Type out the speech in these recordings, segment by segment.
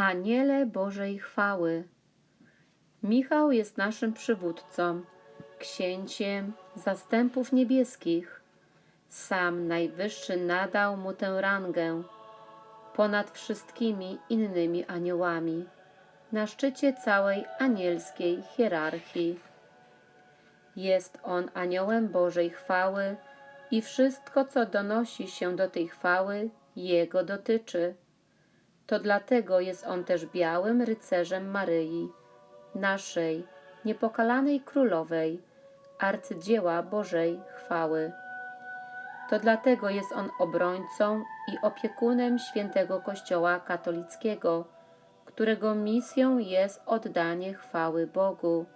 Aniele Bożej chwały. Michał jest naszym przywódcą, księciem zastępów niebieskich. Sam Najwyższy nadał mu tę rangę ponad wszystkimi innymi aniołami, na szczycie całej anielskiej hierarchii. Jest on aniołem Bożej chwały i wszystko, co donosi się do tej chwały, jego dotyczy. To dlatego jest on też białym rycerzem Maryi, naszej niepokalanej królowej, arcydzieła Bożej chwały. To dlatego jest on obrońcą i opiekunem świętego Kościoła katolickiego, którego misją jest oddanie chwały Bogu.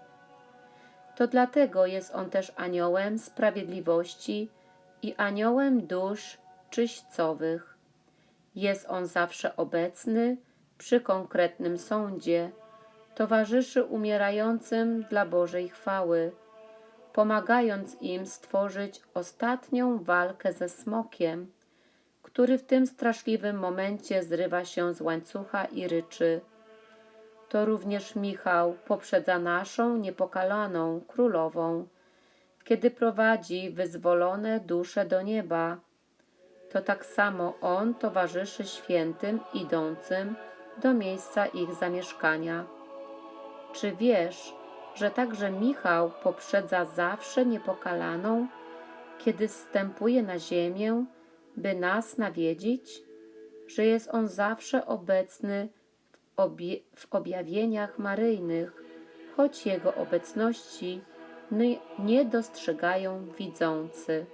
To dlatego jest on też aniołem sprawiedliwości i aniołem dusz czyśćcowych. Jest on zawsze obecny przy konkretnym sądzie, towarzyszy umierającym dla Bożej chwały, pomagając im stworzyć ostatnią walkę ze smokiem, który w tym straszliwym momencie zrywa się z łańcucha i ryczy. To również Michał poprzedza naszą niepokalaną królową, kiedy prowadzi wyzwolone dusze do nieba. To tak samo on towarzyszy świętym idącym do miejsca ich zamieszkania. Czy wiesz, że także Michał poprzedza zawsze niepokalaną, kiedy zstępuje na ziemię, by nas nawiedzić? Że jest on zawsze obecny w, obie- w objawieniach maryjnych, choć jego obecności nie dostrzegają widzący.